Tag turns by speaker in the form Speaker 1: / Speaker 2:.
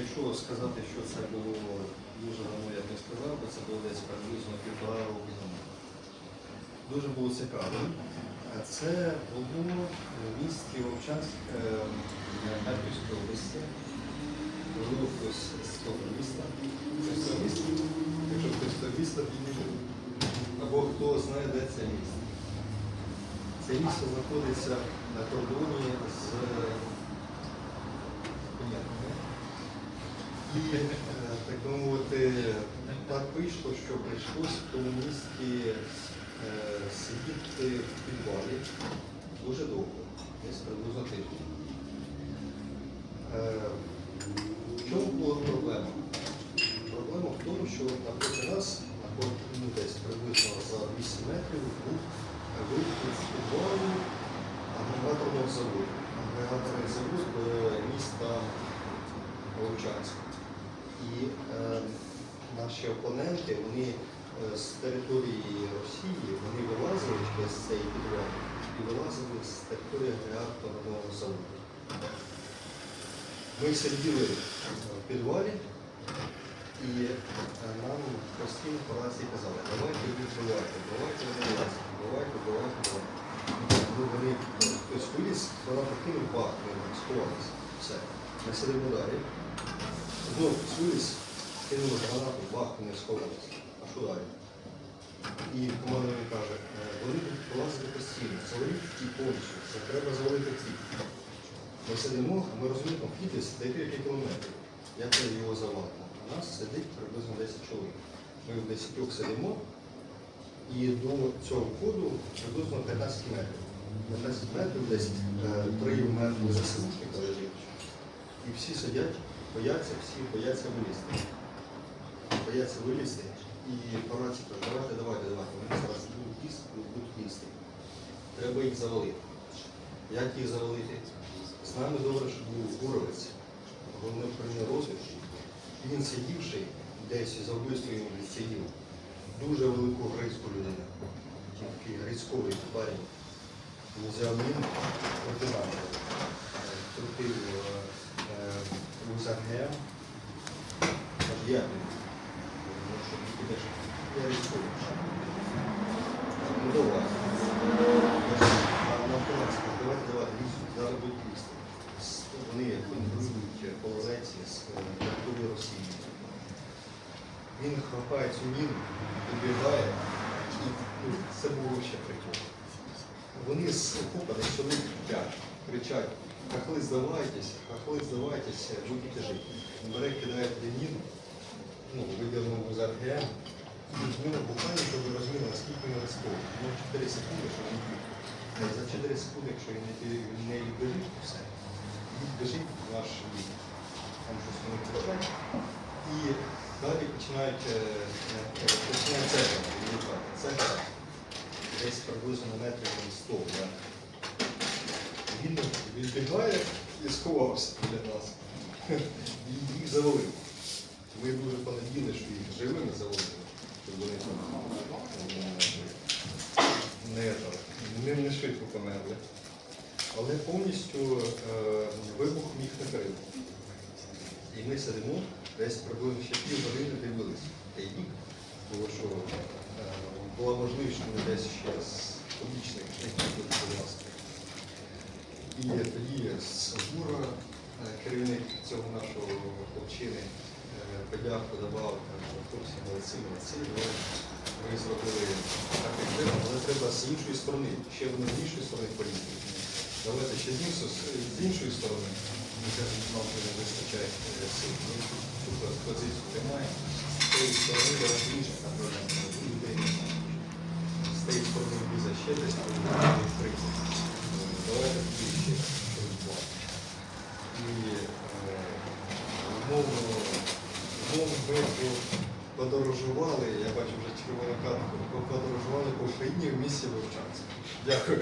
Speaker 1: якщо сказати, що це було дуже давно, я б не сказав, бо це було десь приблизно півтора року тому. Дуже було цікаво. Це було в місті Вовчанськ е, Харківської області. Можливо, хтось з того міста. Якщо хтось того міста, підійде. Або хто знає, де це місто. Це місто знаходиться на кордоні з Понятно, І так би мовити, так вийшло, що прийшлось в тому місті е, сидіти в підвалі дуже довго, десь приблизно тиждень. Е, В чому була проблема? Проблема в тому, що нас, напроти, ну, десь приблизно за 8 метрів, був вихід з підвалу агрегаторного заводу. Агрегаторний завод міста Вовчанська. І е, наші опоненти, вони е, з території Росії, вони вилазили через цей підвал і вилазили з території агрегаторного заводу. Ми сиділи в підвалі, і е, нам постійно по рації казали, давайте відкривайте, давайте вилазити, давайте, давайте, давайте. Ну, вони, хтось виліз, вона покинув бак, ми сховалися. Все. Ми сидимо далі. Знову хтось кинули гранату, бах, вони сховалися. А що далі? І команда мені каже, «Е, вони будуть вилазити постійно, заваліть і повністю, це треба завалити вхід. Ми сидимо, ми розуміємо, вхід десь декілька кілометрів. Як ми його завалимо? У нас сидить приблизно 10 чоловік. Ми в 10 сидимо, і до цього входу приблизно 15 метрів. 15 метрів десь е, 3 метри за силушника лежить. І всі сидять, бояться, всі бояться вилізти. Бояться вилізти. І по рації кажуть, давайте, давайте, давайте. Вони зараз будуть їсти. Треба їх завалити. Як їх завалити? З нами добре, що був Гуровець, головний управління розвідки. Він сидівши десь за вбивство йому відсидів. Дуже велику грецьку людину. Такий грецьковий парень. Він взяв міну, ординатор, крутив УЗГМ. Каже, як він? Ну, що ти підеш? Я військовий. Ну давайте, лізуть, зараз будуть лізти. Вони контролюють полозенці з е, території Росії. Він хапає цю міну, вибігає, і ну, це було ще прикол. Вони з десь чоловік кричать, хахли здавайтесь, хахли здавайтесь, будете жити. Бере, кидає міну, ну, видернув з РГМ, і міна буквально, щоб ви розуміли, наскільки він ризиковий. Ну, 4 секунди, що він б'є. Е, За 4 секунди, якщо він не- не то все. Відбіжить наш бій. Там щось вони кричать. І далі починають е, е, починає цегла відлітати. Цегла десь приблизно на метрів там 100. Да. Він відбігає і сховався біля нас. Їх завалив. Ми дуже понаділи, що їх живими завалили, щоб вони е, не, не, не швидко померли. Але повністю е, вибух міг накрити. І ми сидимо десь приблизно ще пів години дивилися цей бік, тому що е, була можливість, що ми десь ще з побічних шляхів до нас. І тоді з Гура, е, керівник цього нашого хлопчини, е, подяку давав каже, хлопці молодці, молодці, ви зробили так, як треба, але треба з іншої сторони, ще вони з іншої сторони полізли. Давайте ще з іншої, сторони. Ми кажемо, нам не вистачає е, сил. Ми цю позицію тримаємо. З тієї сторони давайте інших направляємо. Людей немає. З тієї сторони віза ще десь відкрити. Давайте ще через два. І е, умовно, умовно ми подорожували, я бачу вже червону картку, подорожували по Україні в місті Вовчанськ. Дякую.